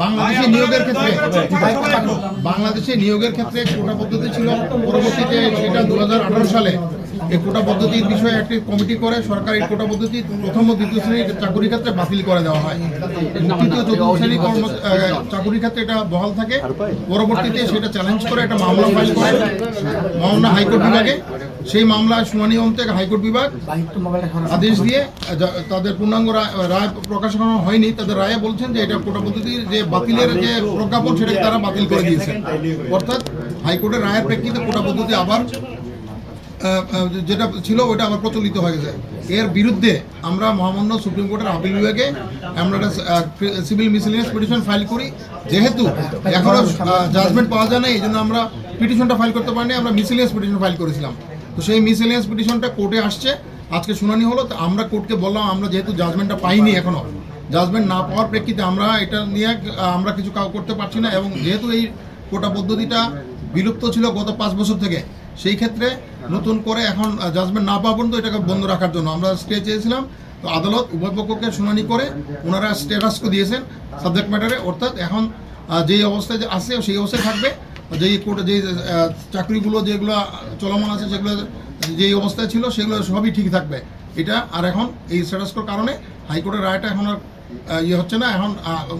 বাংলাদেশে নিয়োগের ক্ষেত্রে বাংলাদেশে নিয়োগের ক্ষেত্রে কোটা পদ্ধতি ছিল। পরবর্তীতে সেটা দুহাজার আঠারো সালে এই কোটা পদ্ধতির বিষয়ে একটি কমিটি করে সরকার এই কোটা পদ্ধতি প্রথম ও দ্বিতীয় শ্রেণির চাকুরির ক্ষেত্রে বাতিল করে দেওয়া হয় তৃতীয় চতুর্থ শ্রেণি কর্ম আহ, চাকুরির ক্ষেত্রে এটা বহাল থাকে পরবর্তীতে সেটা চ্যালেঞ্জ করে একটা মামলা ফাইল করে মামলা হাইকোর্ট বিভাগে সেই মামলা শুনানি অন্তে হাইকোর্ট বিভাগ আদেশ দিয়ে তাদের পূর্ণাঙ্গ রায় প্রকাশ করানো হয়নি। তাদের রায়ে বলছেন যে এটা কোটা পদ্ধতির যে বাতিলের যে প্রজ্ঞাপন সেটাকে তারা বাতিল করে দিয়েছেন। অর্থাৎ হাইকোর্টের রায়ের প্রেক্ষিতে কোটা পদ্ধতি আবার যেটা ছিল ওটা আবার প্রচলিত হয়ে গেছে। এর বিরুদ্ধে আমরা মহামান্য সুপ্রিম কোর্টের আপিল বিভাগে আমরা একটা সিভিল মিসিলিয়াস পিটিশন ফাইল করি। যেহেতু এখনও জাজমেন্ট পাওয়া যায় না এই জন্য আমরা পিটিশনটা ফাইল করতে পারিনি আমরা মিসিলিয়াস পিটিশন ফাইল করেছিলাম। তো সেই মিসিলিয়াস পিটিশনটা কোর্টে আসছে। আজকে শুনানি হলো, তো আমরা কোর্টকে বললাম, আমরা যেহেতু জাজমেন্টটা পাইনি এখনও জাজমেন্ট না পাওয়ার প্রেক্ষিতে আমরা এটা নিয়ে আমরা কিছু কাউ, করতে পারছি না এবং যেহেতু এই কোটা পদ্ধতিটা বিলুপ্ত ছিল গত পাঁচ বছর থেকে, সেই ক্ষেত্রে নতুন করে এখন জাজমেন্ট না পাওয়া পর্যন্ত এটাকে বন্ধ রাখার জন্য আমরা স্টে চেয়েছিলাম। তো আদালত উভয় পক্ষকে শুনানি করে ওনারা স্টেটাসকো দিয়েছেন সাবজেক্ট ম্যাটারে অর্থাৎ এখন যেই অবস্থায় আছে, সেই অবস্থায় থাকবে। যেই কোর্টে যেই চাকরিগুলো যেগুলো চলমান আছে সেগুলো যেই অবস্থায় ছিল সেগুলো সবই ঠিক থাকবে। এটা আর এখন এই স্ট্যাটাসকোর কারণে হাইকোর্টের রায়টা এখন আর ইয়ে হচ্ছে না এখন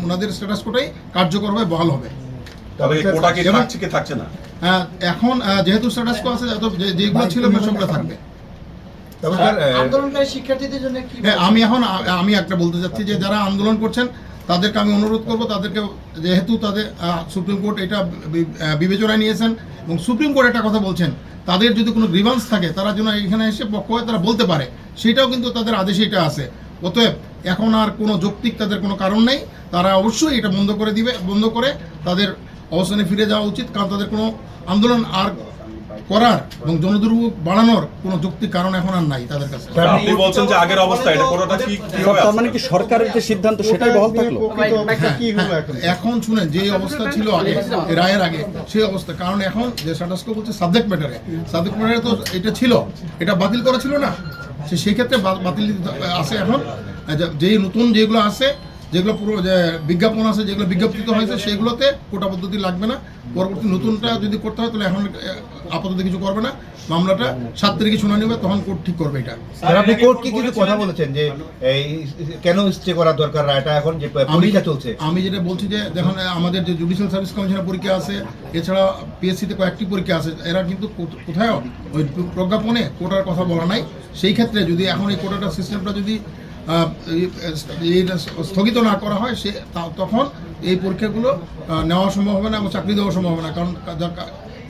ওনাদের স্ট্যাটাসকোটাই কার্যকর হবে বহাল হবে। তবে কোটা কি থাকছে কি থাকছে না? আহ, এখন যেহেতু স্ট্যাটাসকো আছে যে- যেগুলো ছিল সবগুলো থাকবে। হ্যাঁ আমি এখন আমি একটা বলতে চাচ্ছি যে যারা আন্দোলন করছেন তাদেরকে আমি অনুরোধ করব, তাদেরকে যেহেতু তাদের সুপ্রিম কোর্ট এটা বিবেচনায় নিয়েছেন এবং সুপ্রিম কোর্ট একটা কথা বলছেন, তাদের যদি কোনো গ্রিভান্স থাকে, তারা যেন এখানে এসে পক্ষ হয়ে তারা বলতে পারে। সেটাও কিন্তু তাদের আদেশে এটা আছে। অতএব এখন আর কোনো যৌক্তিক তাদের কোনো কারণ নেই। তারা অবশ্যই এটা বন্ধ করে দিবে, বন্ধ করে তাদের অবস্থানে ফিরে যাওয়া উচিত। কারণ তাদের কোনো আন্দোলন আর করার এবং জনদুর্ভোগ বাড়ানোর কোনো যৌক্তিক কারণ এখন আর নাই তাদের কাছে। আপনি বলছেন যে আগের অবস্থা এটা কোটাটা কি কীভাবে তার মানে কি সরকারের যে সিদ্ধান্ত সেটাই বহাল থাকল? এখন? শুনেন যে অবস্থা ছিল আগে রায়ের আগে সেই অবস্থা। কারণ এখন যে স্ট্যাটাসকো বলছে সাবজেক্ট ম্যাটারে সাবজেক্ট ম্যাটারে তো এটা ছিল এটা বাতিল করা ছিল না। সে সেই ক্ষেত্রে বাতিল আছে এখন। যে- যেই নতুন যেগুলো আছে যেগুলো পুরো যে বিজ্ঞাপন আছে যেগুলো বিজ্ঞপ্তিত হয়েছে সেগুলোতে কোটা পদ্ধতি লাগবে না। পরবর্তী নতুনটা যদি করতে হয় তাহলে এখন আপাতত কিছু করবে না। মামলাটা সাত তারিখে শুনানি হবে তখন কোর্ট ঠিক করবে এটা। স্যার আপনি কোর্টকে কিছু কথা বলেছেন? যে এই কেন স্টে করা দরকার? রায়টা এখন যে পরীক্ষা চলছে। আমি যেটা বলছি যে দেখুন আমাদের যে জুডিশিয়াল সার্ভিস কমিশনের পরীক্ষা আছে এছাড়া পিএসসিতে কয়েকটি পরীক্ষা আছে এরা কিন্তু কোথ- কোথাও ওই প্রজ্ঞাপনে কোটার কথা বলা নাই। সেই ক্ষেত্রে যদি এখন এই কোটাটা সিস্টেমটা যদি স্থগিত না করা হয়, সে তখন এই পরীক্ষাগুলো নেওয়া সম্ভব হবে না এবং চাকরি দেওয়া সম্ভব হবে না। কারণ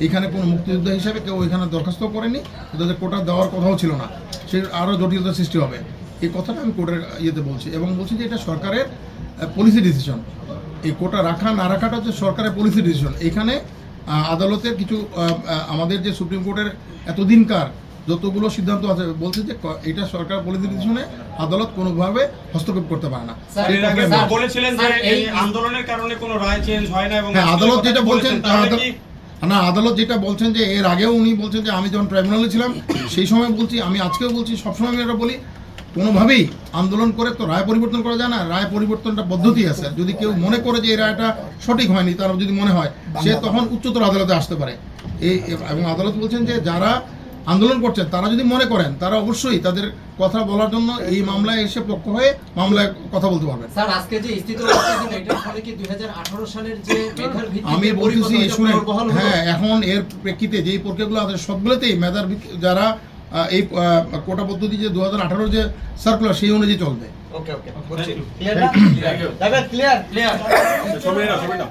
এখানে কোনো মুক্তিযোদ্ধা হিসাবে কেউ এখানে দরখাস্ত করেনি তাদের কোটা দেওয়ার কথাও ছিল না, সে আরও জটিলতা সৃষ্টি হবে। এই কথাটা আমি কোর্টের ইয়েতে বলছি এবং বলছি যে এটা সরকারের পলিসি ডিসিশন এই কোটা রাখা না রাখাটা হচ্ছে সরকারের পলিসি ডিসিশন এখানে আদালতের কিছু আমাদের যে সুপ্রিম কোর্টের এতদিনকার যতগুলো সিদ্ধান্ত আছে বলছে যে এটা সরকার পলিসি ডিসিশনে আদালত কোনোভাবে হস্তক্ষেপ করতে পারে না সেই এর আগে কথাই স্যার বলছি। বলেছিলেন যে এই আন্দোলনের কারণে কোনো রায় চেঞ্জ হয় না এবং আদালত যেটা বলছেন না আদালত যেটা বলছেন যে এর আগেও উনি বলছেন যে আমি যখন ট্রাইব্যুনালে ছিলাম সেই সময় বলছি আমি আজকেও বলছি সবসময় আমি এটা বলি কোনোভাবেই আন্দোলন করে তো রায় পরিবর্তন করা যায় না রায় পরিবর্তনটা পদ্ধতি আছে যদি কেউ মনে করে যে এই রায়টা সঠিক হয়নি তার যদি মনে হয় সে তখন উচ্চতর আদালতে আসতে পারে এই এবং আদালত বলছেন যে যারা আন্দোলন করছেন তারা যদি মনে করেন তারা অবশ্যই তাদের কথা বলার জন্য এই মামলায় এসে পক্ষ হয়ে মামলায় কথা বলতে পারবেন। স্যার আজকে যে স্থিত অবস্থা এটার ফলে কি 2018 সালের যে আমি বলতেছি পরিবর্তন শুনেন হ্যাঁ এখন এর প্রেক্ষিতে যেই প্রক্রিয়াগুলো আছে সবগুলোতেই মেধার ভিত্তি- যারা এই কোটা পদ্ধতি যে দু হাজার আঠারো যে সার্কুলার সেই অনুযায়ী চলবে। Okay okay clear clear now